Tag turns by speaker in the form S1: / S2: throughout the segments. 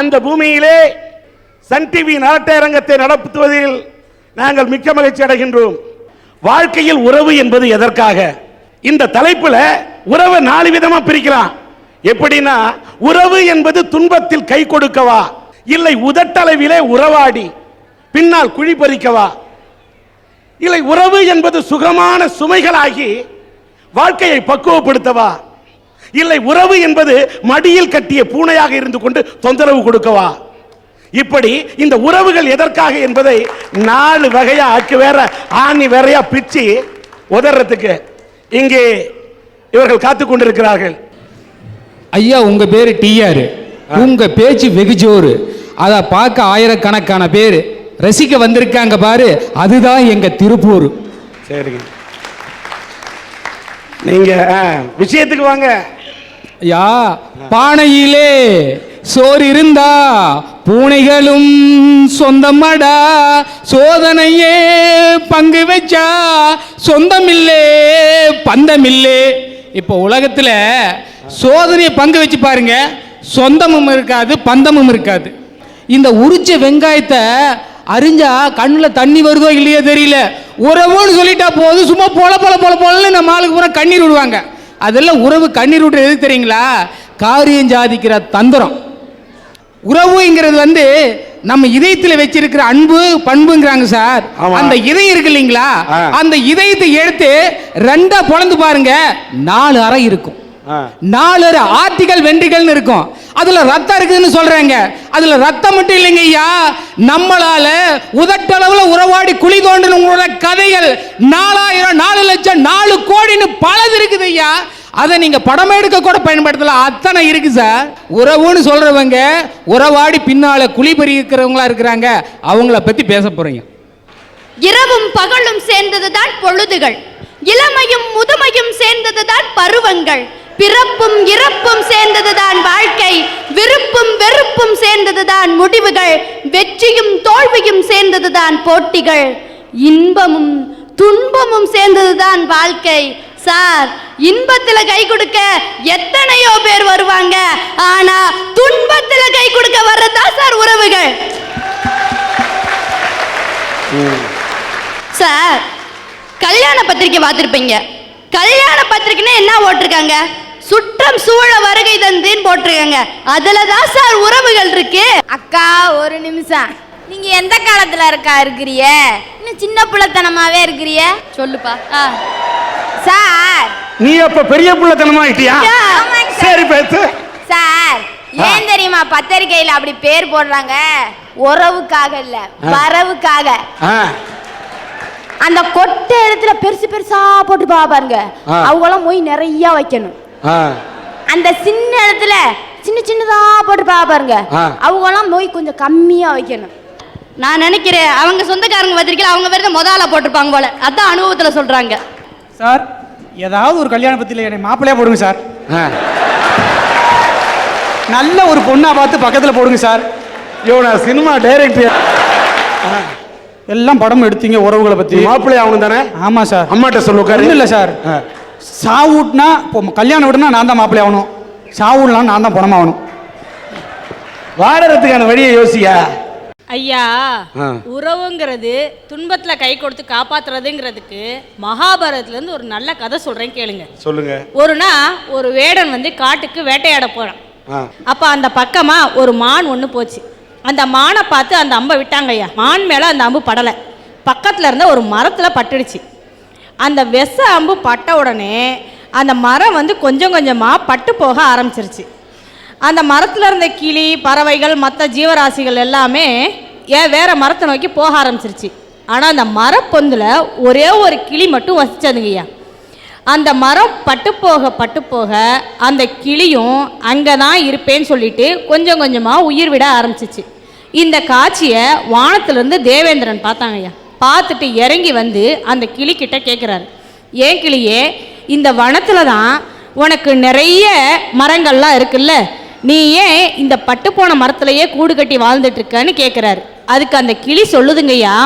S1: அந்த பூமியிலே Sun TV நாட்டரங்கத்தை நடத்துவதில் நாங்கள் மிக்க மகிழ்ச்சி அடைகின்றோம். வாழ்க்கையில் உறவு என்பது எதற்காக? இந்த தலைப்பில் உறவை நாலு விதமாக பிரிக்கலாம். எப்படின்னா உறவு என்பது துன்பத்தில் கை கொடுக்கவா? இல்லை உதட்டளவிலே உறவாடி பின்னால் குழி பறிக்கவா? இல்லை உறவு என்பது சுகமான சுமைகளாகி வாழ்க்கையை பக்குவப்படுத்தவா? இல்லை உறவு என்பது மடியில் கட்டிய பூனையாக இருந்து கொண்டு தொந்தரவு கொடுக்கவா? இப்படி இந்த உறவுகள் எதற்காக என்பதை நாலு வகையா ஆக்கு வேற ஆணி வேறையா பிச்சு உதறதுக்கு இங்கே இவர்கள் காத்துக் கொண்டிருக்கிறார்கள்.
S2: ஐயா உங்க பேரு டிஆர் உங்க பேச்சு வெகு ஜோறு. அதை பார்க்க ஆயிரக்கணக்கான பேர் ரசிக்க வந்திருக்காங்க பாரு அதுதான் எங்க திருப்பூர்.
S1: சரிங்க. நீங்க விஷயத்துக்கு வாங்க.
S2: ஐயா பானையிலே சோறு இருந்தா பூனைகளும் சொந்தமடா சோதனையே பங்கு வச்சா சொந்தமில்லே பந்தமில்லே. இப்போ உலகத்தில் சோதனையை பங்கு வச்சு பாருங்க சொந்தமும் இருக்காது பந்தமும் இருக்காது. இந்த உரிச்ச வெங்காயத்தை அறிஞ்சா கண்ணில் தண்ணி வருதோ இல்லையோ தெரியல. உறவுன்னு சொல்லிட்டா போதும் சும்மா பொல பொல பொல பொலன்னு நம்ம ஆளுக்கு பூரா கண்ணீர் விடுவாங்க. அதெல்லாம் உறவு கண்ணீர் விடுறது எதுக்கு தெரியுங்களா காரியம் சாதிக்கிற தந்திரம் உறவுங்கிறது வந்து நம்ம இதயத்தில் வச்சிருக்கிற அன்பு பண்புங்கிறாங்க சார். அந்த இதயம் இருக்கு இல்லைங்களா. அந்த இதயத்தை எடுத்து ரெண்டா பொளந்து பாருங்க நாலு அறை இருக்கும். நாலு ஆர்டிகல் வென்ட்ரிகள்னு இருக்கும் அதுல ரத்தம் இருக்குதுன்னு சொல்றாங்க. அதுல ரத்தம் மட்டும் இல்லைங்க ஐயா. நம்மளால உதட்டளவுல உறவாடி குழி தோண்டினவங்களோட கதைகள் நாலாயிரம் நாலு லட்சம் நாலு கோடின்னு பலது இருக்குது ஐயா. அதை நீங்க படம் எடுக்க கூட பயன்படுத்தலாம் அத்தனை இருக்கு சார். உறவுன்னு சொல்றவங்க உறவாடி பின்னால குழி பறிக்கிறவங்களா இருக்கிறாங்க. அவங்கள பத்தி பேச போறீங்க.
S3: இரவும் பகலும் சேர்ந்ததுதான் பொழுதுகள். இளமையும் முதுமையும் சேர்ந்ததுதான் பருவங்கள். பிறப்பும் இறப்பும் சேர்ந்ததுதான் வாழ்க்கை விருப்பும் வெறுப்பும் சேர்ந்ததுதான் முடிவுகள் வெற்றியும் தோல்வியும் சேர்ந்ததுதான் போட்டிகள். இன்பமும் துன்பமும் சேர்ந்ததுதான் வாழ்க்கை. சார் இன்பத்துல கை கொடுக்க எத்தனையோ பேர் வருவாங்க ஆனா துன்பத்துல கை கொடுக்க வர்றதா சார் உறவுகள்? சார் கல்யாண பத்திரிக்கை பார்த்துருப்பீங்க. கல்யாண பத்திரிக்கைன்னா என்ன ஓட்டிருக்காங்க? சுற்றம் சூழ வருகை தந்துன்னு போட்டிருக்காங்க அதுல தான் சார் உறவுகள் இருக்கு.
S4: அக்கா ஒரு நிமிஷம். நீங்க எந்த காலத்துல இருக்கா இருக்கிறிய இன்னும் சின்ன பிள்ளைத்தனமாவே இருக்கிறிய
S3: சொல்லுப்பா. ஆ.
S4: சார்.
S1: நீ அப்ப பெரிய புள்ளத்தனமா ஆயிட்டியா
S4: ஆமாங்க சார்.
S1: சரி பேசு.
S4: சார் ஏன் தெரியுமா பத்திரிக்கையில அப்படி பேர் போடுறாங்க? உறவுக்காக இல்ல வரவுக்காக.
S1: ஆ,
S4: அந்த கொட்டை இடத்துல பெருசு பெருசா போட்டு பா பாருங்க. அவங்களாம் போய் நிறைய வைக்கணும். அந்த சின்ன இடத்துல சின்ன சின்னதா போட்டு பா பாருங்க.
S1: ஆ.
S4: அவங்களாம் போய் கொஞ்சம் கம்மியா வைக்கணும்.
S3: நான் நினைக்கிறேன் அவங்க சொந்தக்காரங்க பத்திரிக்கையில் அவங்க பேர் முதல்ல போட்டிருப்பாங்க போல. அதான் அனுபவத்துல சொல்றாங்க.
S5: சார் ஏதாவது ஒரு கல்யாண பத்திரிகை என்னை மாப்பிள்ளையா போடுங்க சார்.
S1: ஆ.
S5: நல்ல ஒரு பொண்ணா பார்த்து பக்கத்தில் போடுங்க சார்.
S1: நான் சினிமா டைரக்டர்.
S5: எல்லாம் படம் எடுத்தீங்க உறவுகளை பத்தி.
S1: மாப்பிள்ளை அவனு தானே?
S5: ஆமா சார்.
S1: அம்மாட்ட சொல்லு உட்காரு.
S5: ஒன்றும் இல்லை சார்.
S1: ஆ.
S5: சாவுட்னா இப்போ கல்யாணம் விடுனா நான் தான் மாப்பிள்ளை ஆகணும். சாவுடலாம் நான் தான் பணமாகணும்
S1: வாழறதுக்கான வழியை யோசியா?
S6: ஐயா. உறவுங்கிறது துன்பத்துல கை கொடுத்து காப்பாத்துறதுங்கிறதுக்கு மகாபாரதத்துல இருந்து ஒரு நல்ல கதை சொல்றேன் கேளுங்க.
S1: சொல்லுங்க.
S6: ஒரு நாள் ஒரு வேடன் வந்து காட்டுக்கு வேட்டையாட போறான். அப்ப அந்த பக்கமா ஒரு மான் ஒன்று போச்சு. அந்த மானை பார்த்து அந்த அம்பை விட்டாங்க ஐயா. மான் மேல அந்த அம்பு படலை. பக்கத்துல இருந்த ஒரு மரத்துல பட்டுடுச்சு. அந்த விஷ அம்பு பட்ட உடனே அந்த மரம் வந்து கொஞ்சம் கொஞ்சமாக பட்டு போக ஆரம்பிச்சிருச்சு. அந்த மரத்தில் இருந்த கிளி பறவைகள் மற்ற ஜீவராசிகள் எல்லாமே ஏன் வேறு மரத்தை நோக்கி போக ஆரம்பிச்சிருச்சு. ஆனால் அந்த மரப்பொந்தில் ஒரே ஒரு கிளி மட்டும் வசிச்சதுங்கய்யா அந்த மரம் பட்டு போக பட்டு போக அந்த கிளியும் அங்கே தான் இருப்பேன்னு சொல்லிட்டு கொஞ்சம் கொஞ்சமாக உயிர் விட ஆரம்பிச்சிச்சு. இந்த காட்சியை வானத்திலிருந்து தேவேந்திரன் பார்த்தாங்கய்யா பார்த்துட்டு இறங்கி வந்து அந்த கிளிக்கிட்ட கேட்குறாரு ஏன் கிளியே இந்த வனத்தில் தான் உனக்கு நிறைய மரங்கள்லாம் இருக்குல்ல? நீ ஏன் இந்த பட்டுப்போன மரத்துலையே கூடு கட்டி வாழ்ந்துட்டுருக்கன்னு கேட்குறாரு அதுக்கு அந்த கிளி சொல்லுதுங்கய்யா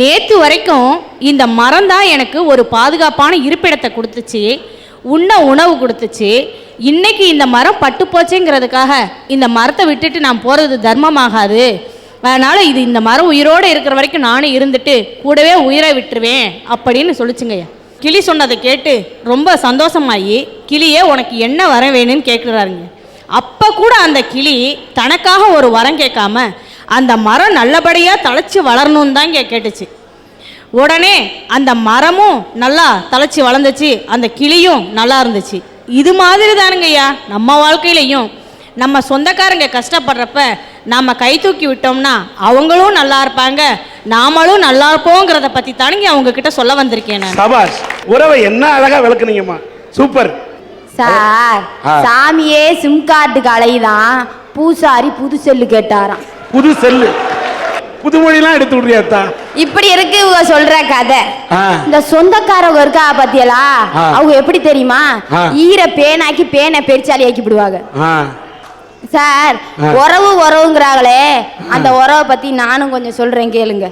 S6: நேற்று வரைக்கும் இந்த மரம் தான் எனக்கு ஒரு பாதுகாப்பான இருப்பிடத்தை கொடுத்துச்சு உண்ண உணவு கொடுத்துச்சு. இன்னைக்கு இந்த மரம் பட்டு போச்சேங்கிறதுக்காக இந்த மரத்தை விட்டுட்டு நான் போகிறது தர்மமாகாது. அதனால் இது இந்த மரம் உயிரோடு இருக்கிற வரைக்கும் நானும் இருந்துட்டு கூடவே உயிரை விட்டுருவேன் அப்படின்னு சொல்லிச்சுங்கய்யா. கிளி சொன்னதை கேட்டு ரொம்ப சந்தோஷமாயி கிளியே உனக்கு என்ன வரம் வேணும்னு கேட்குறாருங்க அப்போ கூட அந்த கிளி தனக்காக ஒரு வரம் கேட்காம அந்த மரம் நல்லபடியாக தழைச்சி வளரணும்னு தான் கேட்டுச்சு. உடனே அந்த மரமும் நல்லா தழைச்சி வளர்ந்துச்சு அந்த கிளியும் நல்லா இருந்துச்சு. இது மாதிரி தானுங்கய்யா நம்ம வாழ்க்கையிலையும் நம்ம சொந்தக்காரங்க கஷ்டப்படுறப்ப நாம் கை தூக்கி விட்டோம்னா அவங்களும் நல்லா இருப்பாங்க. நாமளும் நல்லா இருப்போங்கிறத பற்றி தானுங்க அவங்க கிட்ட சொல்ல வந்திருக்கேன் நான்.
S1: சபாஷ் உறவை என்ன அழகா விளக்குனீங்கம்மா. சூப்பர்.
S4: சார். சாமியே சிம் கார்டுக்கு அலையுதான். பூசாரி புது செல்லு கேட்டாராம்.
S1: புது செல்லு. புது மொழிலாம் எடுத்து விடுறியாத்தா
S4: இப்படி இருக்கு இவங்க சொல்ற கதை. இந்த சொந்தக்காரவங்க இருக்கா பாத்தியலா. அவங்க எப்படி தெரியுமா. ஈர பேனாக்கி பேனை பெருச்சாலி ஆக்கி விடுவாங்க சார். உறவு உறவுங்கிறாங்களே அந்த உறவை பத்தி நானும் கொஞ்சம் சொல்றேன் கேளுங்க.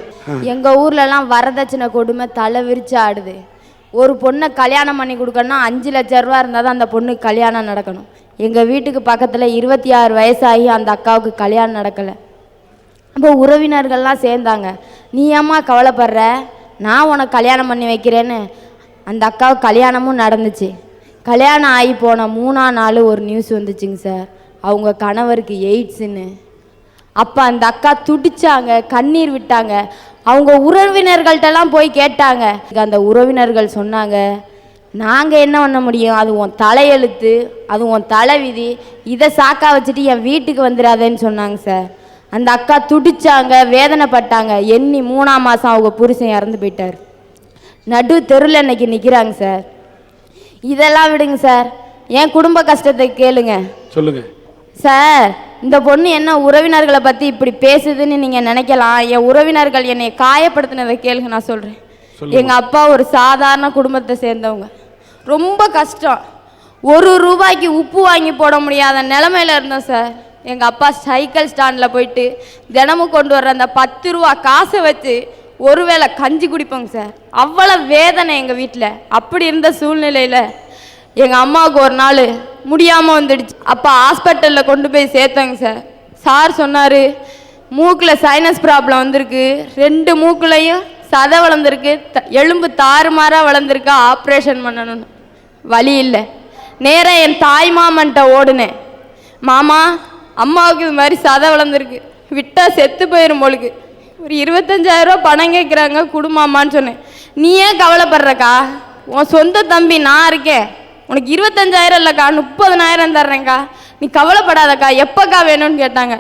S4: எங்க ஊர்ல எல்லாம் வரதட்சணை கொடுமை தலை விரிச்சு ஆடுது. ஒரு பொண்ணை கல்யாணம் பண்ணி கொடுக்கணும்னா அஞ்சு லட்சம் ரூபா இருந்தால் தான் அந்த பொண்ணுக்கு கல்யாணம் நடக்கணும். எங்கள் வீட்டுக்கு பக்கத்தில் இருபத்தி ஆறு வயசாகி அந்த அக்காவுக்கு கல்யாணம் நடக்கலை. அப்போ உறவினர்கள்லாம் சேர்ந்தாங்க. நீ ஏம்மா கவலைப்படுற? நான் உனக்கு கல்யாணம் பண்ணி வைக்கிறேன்னு. அந்த அக்காவுக்கு கல்யாணமும் நடந்துச்சு. கல்யாணம் ஆகி போன மூணா நாள் ஒரு நியூஸ் வந்துச்சுங்க சார். அவங்க கணவருக்கு எய்ட்ஸுன்னு. அப்போ அந்த அக்கா துடிச்சாங்க கண்ணீர் விட்டாங்க. அவங்க உறவினர்கள்ட்டெல்லாம் போய் கேட்டாங்க. அந்த உறவினர்கள் சொன்னாங்க நாங்கள் என்ன பண்ண முடியும்? அது உன் தலையெழுத்து அது உன் தலைவிதி. இதை சாக்கா வச்சுட்டு என் வீட்டுக்கு வந்துடாதேன்னு சொன்னாங்க சார். அந்த அக்கா துடிச்சாங்க வேதனைப்பட்டாங்க. எண்ணி மூணாம் மாதம் அவங்க புருஷன் இறந்து போயிட்டார். நடு தெருவில் இன்னைக்கு நிற்கிறாங்க சார். இதெல்லாம் விடுங்க சார். என் குடும்ப கஷ்டத்தை கேளுங்க.
S1: சொல்லுங்கள்
S4: சார் இந்த பொண்ணு என்ன உறவினர்களை பற்றி இப்படி பேசுதுன்னு நீங்கள் நினைக்கலாம். என் உறவினர்கள் என்னை காயப்படுத்தினதை கேளுங்க நான் சொல்கிறேன் எங்கள் அப்பா ஒரு சாதாரண குடும்பத்தை சேர்ந்தவங்க. ரொம்ப கஷ்டம். ஒரு ரூபாய்க்கு உப்பு வாங்கி போட முடியாத நிலமையில இருந்தோம் சார். எங்கள் அப்பா சைக்கிள் ஸ்டாண்டில் போயிட்டு தினமும் கொண்டு வர்ற அந்த பத்து ரூபா காசை வச்சு ஒருவேளை கஞ்சி குடிப்போங்க சார். அவ்வளோ வேதனை எங்கள் வீட்டில் அப்படி இருந்த சூழ்நிலையில் எங்கள் அம்மாவுக்கு ஒரு நாள் முடியாமல் வந்துடுச்சு. அப்போ ஹாஸ்பிட்டலில் கொண்டு போய் சேர்த்தோங்க சார் சார் சொன்னார் மூக்கில் சைனஸ் ப்ராப்ளம் வந்திருக்கு. ரெண்டு மூக்குலையும் சதை வளர்ந்துருக்கு. த- எலும்பு தாறுமாறாக வளர்ந்துருக்கு. ஆப்ரேஷன் பண்ணணும்னு. வழி இல்லை. நேராக என் தாய் மாமன்ட்ட ஓடுனேன். மாமா அம்மாவுக்கு இது மாதிரி சதை வளர்ந்துருக்கு. விட்டால் செத்து போயிடும் போலுக்கு. ஒரு இருபத்தஞ்சாயிரரூவா பணம் கேட்குறாங்க குடுமாமான்னு சொன்னேன். நீ ஏன் கவலைப்படுறக்கா? உன் சொந்த தம்பி நான் இருக்கேன். உனக்கு இருபத்தஞ்சாயிரம் இல்லைக்கா முப்பதனாயிரம் தர்றேன்க்கா. நீ கவலைப்படாதக்கா எப்போக்கா வேணும்னு கேட்டாங்க.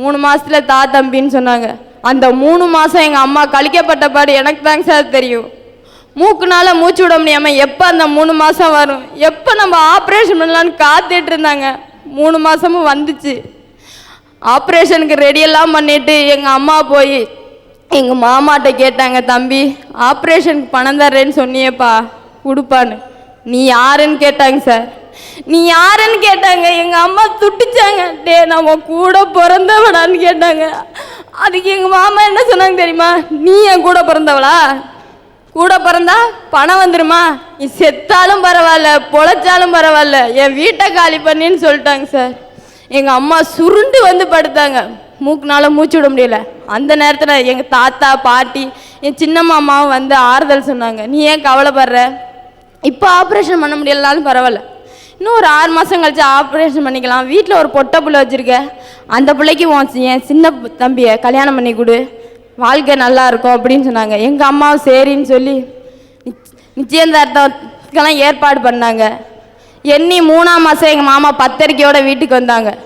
S4: மூணு மாசத்துல தா தம்பின்னு சொன்னாங்க. அந்த மூணு மாதம் எங்கள் அம்மா கழிக்கப்பட்ட பாடு எனக்கு தாங்க சார் தெரியும். மூக்குனால மூச்சு விட முடியாம எப்போ அந்த மூணு மாதம் வரும்? எப்போ நம்ம ஆப்ரேஷன் பண்ணலான்னு காத்துட்டு இருந்தாங்க. மூணு மாதமும் வந்துச்சு. ஆப்ரேஷனுக்கு ரெடியெல்லாம் பண்ணிட்டு எங்கள் அம்மா போய் எங்கள் மாமாட்ட கேட்டாங்க தம்பி ஆப்ரேஷனுக்கு பணம் தர்றேன்னு சொன்னியேப்பா கொடுப்பான்னு. நீ யாருன்னு கேட்டாங்க சார். நீ யாருன்னு கேட்டாங்க. எங்கள் அம்மா துட்டிச்சாங்க. டே நம்ம கூட பிறந்தவடான்னு கேட்டாங்க. அதுக்கு எங்கள் மாமா என்ன சொன்னாங்க தெரியுமா? நீ என் கூட பிறந்தவளா? கூட பிறந்தா பணம் வந்துருமா? நீ செத்தாலும் பரவாயில்ல பொழைச்சாலும் பரவாயில்ல. என் வீட்டை காலி பண்ணின்னு சொல்லிட்டாங்க சார். எங்கள் அம்மா சுருண்டு வந்து படுத்தாங்க. மூக்குனால மூச்சு விட முடியல. அந்த நேரத்தில் எங்கள் தாத்தா பாட்டி என் சின்ன மாமாவும் வந்து ஆறுதல் சொன்னாங்க. நீ ஏன் கவலைப்படுற? இப்போ ஆப்ரேஷன் பண்ண முடியலனாலும் பரவாயில்ல. இன்னும் ஒரு ஆறு மாதம் கழிச்சு ஆப்ரேஷன் பண்ணிக்கலாம். வீட்டில் ஒரு பொட்டை பிள்ளை வச்சுருக்க. அந்த பிள்ளைக்கு உன் என் சின்ன தம்பியை கல்யாணம் பண்ணி கொடு. வாழ்க்கை நல்லா இருக்கும் அப்படின்னு சொன்னாங்க. எங்கள் அம்மாவும் சரின்னு சொல்லி நிச்ச- நிச்சயதார்த்தத்துக்கெல்லாம் ஏற்பாடு பண்ணாங்க. எண்ணி மூணாம் மாதம் எங்கள் மாமா பத்தரிக்கையோட வீட்டுக்கு வந்தாங்க.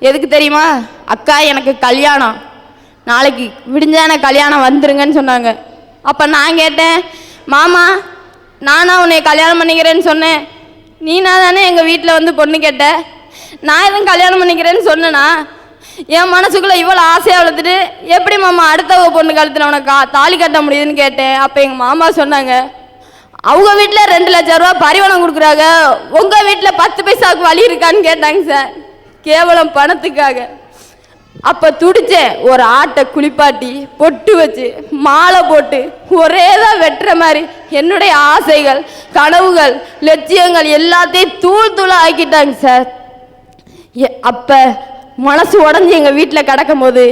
S4: எதுக்கு தெரியுமா? அக்கா எனக்கு கல்யாணம். நாளைக்கு விடிஞ்சான கல்யாணம் வந்துருங்கன்னு சொன்னாங்க. அப்போ நான் கேட்டேன் மாமா நானா உன்னை கல்யாணம் பண்ணிக்கிறேன்னு சொன்னேன். நீனா தானே எங்கள் வீட்டில் வந்து பொண்ணு கேட்ட? நான் எதுவும் கல்யாணம் பண்ணிக்கிறேன்னு சொன்னேனா? என் மனசுக்குள்ளே இவ்வளோ ஆசையாக வளர்த்துட்டு எப்படி மாமா அடுத்த பொண்ணு கழுத்தில் உனக்கு தாலி கட்ட முடியுதுன்னு கேட்டேன். அப்போ எங்கள் மாமா சொன்னாங்க அவங்க வீட்டில் ரெண்டு லட்ச ரூபா பரிவனம் கொடுக்குறாங்க. உங்கள் வீட்டில் பத்து பைசாவுக்கு வழி இருக்கான்னு கேட்டாங்க சார். கேவலம் பணத்துக்காக. அப்ப துடிச்சேன் ஒரு ஆட்டை குளிப்பாட்டி பொட்டு வச்சு மாலை போட்டு ஒரே தான் வெட்டுற மாதிரி என்னுடைய ஆசைகள் கனவுகள் லட்சியங்கள் எல்லாத்தையும் தூள் தூளா ஆக்கிட்டாங்க சார். எ- அப்ப மனசு உடஞ்சி எங்க வீட்டில் கிடக்கும் போது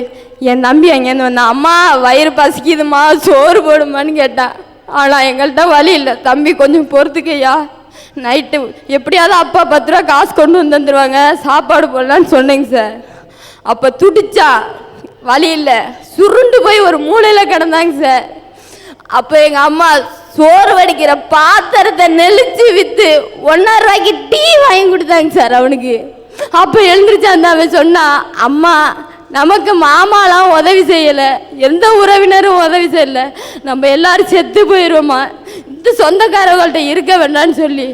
S4: என் தம்பி அங்கேருந்து வந்தான் அம்மா வயிறு பசிக்குதுமா சோறு போடுமான்னு கேட்டான் ஆனால் எங்கள்கிட்ட வழி இல்லை. தம்பி கொஞ்சம் பொறுத்துக்கையா நைட்டு எப்படியாவது அப்பா பத்து ரூபா காசு கொண்டு வந்து தந்துடுவாங்க சாப்பாடு போடலான்னு சொன்னேங்க சார். அப்போ துடிச்சா வழி இல்லை. சுருண்டு போய் ஒரு மூலையில் கிடந்தாங்க சார். அப்போ எங்கள் அம்மா சோறு வடிக்கிற பாத்திரத்தை நெளிச்சு விற்று ஒன்றா ரூபாய்க்கு டீ வாங்கி கொடுத்தாங்க சார் அவனுக்கு. அப்போ எழுந்திரிச்சு அவன் சொன்னா அம்மா நமக்கு மாமாலாம் உதவி செய்யலை. எந்த உறவினரும் உதவி செய்யலை. நம்ம எல்லாரும் செத்து போயிடுவோமா இந்த சொந்தக்காரங்கள்ட்ட இருக்க வேண்டாம்னு சொல்லி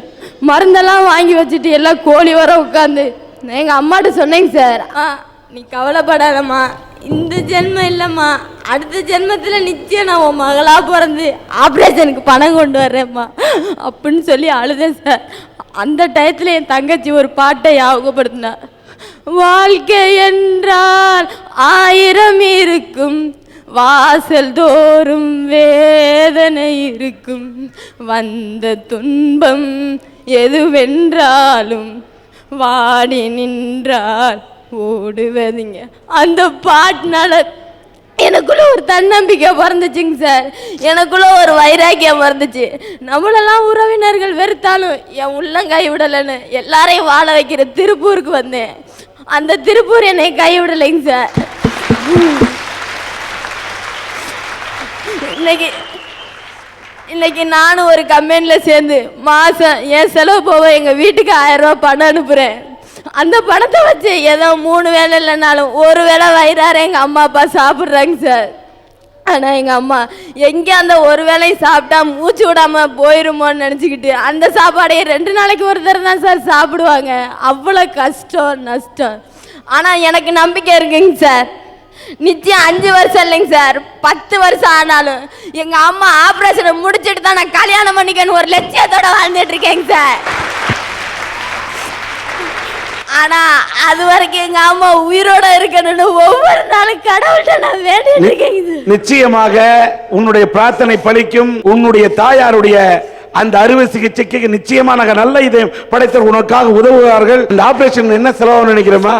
S4: மருந்தெல்லாம் வாங்கி வச்சுட்டு எல்லாம் கோழி வர உட்காந்து எங்கள் அம்மாட்ட சொன்னேங்க சார். ஆ நீ கவலைப்படாதம்மா. இந்த ஜென்மம் இல்லைம்மா. அடுத்த ஜென்மத்தில் நிச்சயம் நான் உன் மகளாக பிறந்து ஆப்ரேஷனுக்கு பணம் கொண்டு வர்றேம்மா. அப்படின்னு சொல்லி அழுதேன் சார். அந்த டயத்தில் என் தங்கச்சி ஒரு பாட்டை ஞாபகப்படுத்தினா வாழ்க்கை என்றால் ஆயிரம் இருக்கும் வாசல் தோறும் வேதனை இருக்கும் வந்த துன்பம் எதுவென்றாலும் வாடி நின்றால் ஓடுவதுங்க அந்த பாட்னால எனக்குள்ள ஒரு தன்னம்பிக்கை பிறந்துச்சுங்க சார். எனக்குள்ள ஒரு வைராக்கியம் பிறந்துச்சு. நம்மளெல்லாம் உறவினர்கள் வெறுத்தாலும் என் உள்ளம் கைவிடலைன்னு எல்லாரையும் வாழ வைக்கிற திருப்பூருக்கு வந்தேன். அந்த திருப்பூர் என்னை கைவிடலைங்க சார். இன்னைக்கு இன்னைக்கு நானும் ஒரு கம்பெனியில் சேர்ந்து மாதம் என் செலவு போக எங்கள் வீட்டுக்கு ஆயிரம் ரூபா பணம் அனுப்புகிறேன் அந்த பணத்தை வச்சு ஏதோ மூணு வேலை இல்லைனாலும் ஒரு வேளை வயிறார எங்கள் அம்மா அப்பா சாப்பிட்றாங்க சார். ஆனால் எங்கள் அம்மா எங்கே அந்த ஒரு வேளையும் சாப்பிட்டா மூச்சு விடாமல் போயிருமோன்னு நினச்சிக்கிட்டு அந்த சாப்பாடையே ரெண்டு நாளைக்கு ஒரு தடவை தான் சார் சாப்பிடுவாங்க. அவ்வளோ கஷ்டம் நஷ்டம். ஆனால் எனக்கு நம்பிக்கை இருக்குங்க சார். நிச்சயம் அஞ்சு வருஷம் இல்லைங்க சார். பத்து வருஷம் ஆனாலும் எங்கள் அம்மா ஆப்ரேஷனை முடிச்சிட்டு தான் நான் கல்யாணம் பண்ணிக்கணும் ஒரு லட்சியத்தோட வாழ்ந்துட்டு இருக்கேங்க சார். ஆனா அது வரைக்கும் எங்க அம்மா உயிரோட இருக்கணும்னு ஒவ்வொரு நாளும் கடவுள்கிட்ட நான் வேண்டிட்டு இருக்கேங்க சார்
S1: நிச்சயமாக உன்னுடைய பிரார்த்தனை பலிக்கும் உன்னுடைய தாயாருடைய அந்த அறுவை சிகிச்சைக்கு நிச்சயமான நல்ல இதை படைத்தவர் உனக்காக உதவுவார்கள். இந்த ஆபரேஷன் என்ன செலவு நினைக்கிறோமா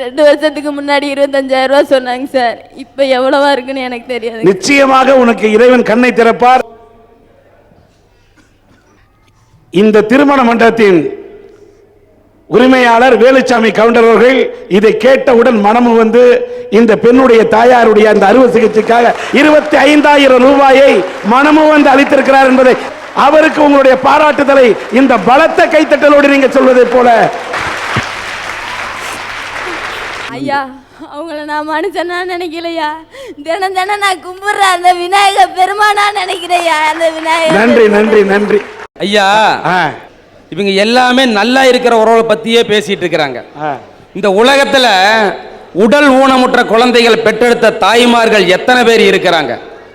S4: ரெண்டு வருஷத்துக்கு முன்னாடி இருபத்தஞ்சாயிரம் ரூபாய் சொன்னாங்க சார். இப்போ எவ்வளவா இருக்குன்னு எனக்கு தெரியாது.
S1: நிச்சயமாக உனக்கு இறைவன் கண்ணை திறப்பார். இந்த திருமண மண்டபத்தின் உரிமையாளர் வேலுச்சாமி கவுண்டர் அவர்கள் இதை கேட்டவுடன் மனமு வந்து இந்த பெண்ணுடைய தாயாருடைய அந்த அறுவை சிகிச்சைக்காக இருபத்தி ஐந்தாயிரம் ரூபாயை மனமு வந்து அளித்திருக்கிறார் என்பதை அவருக்கு உங்களுடைய பாராட்டுதலை இந்த பலத்த கைத்தட்டலோடு நீங்க சொல்வதை போல.
S4: ஐயா அவங்கள நான் மனுஷனா நினைக்கலையா? தினம் தினம் நான் கும்பிடுற அந்த விநாயகர் பெருமானா நினைக்கிறையா அந்த விநாயகர்
S1: நன்றி நன்றி நன்றி.
S7: ஐயா
S1: ஆ,
S7: இவங்க எல்லாமே நல்லா இருக்கிற உறவை பத்தியே பேசிட்டு இருக்கிறாங்க. இந்த உலகத்துல உடல் ஊனமுற்ற குழந்தைகள் பெற்றெடுத்த தாய்மார்கள் எத்தனை பேர் இருக்கிறாங்க?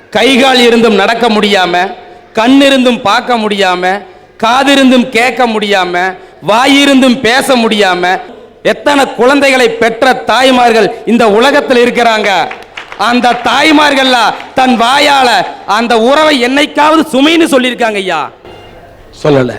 S7: கைகால் இருந்தும் நடக்க முடியாம கண் இருந்தும் பார்க்க முடியாம காதிருந்தும் கேட்க முடியாம வாயிருந்தும் பேச முடியாம எத்தனை குழந்தைகளை பெற்ற தாய்மார்கள் இந்த உலகத்தில் இருக்கிறாங்க? அந்த தாய்மார்கள்ல தன் வாயால அந்த உறவை என்னைக்காவது சுமைன்னு சொல்லியிருக்காங்க ஐயா.
S1: சொல்லல.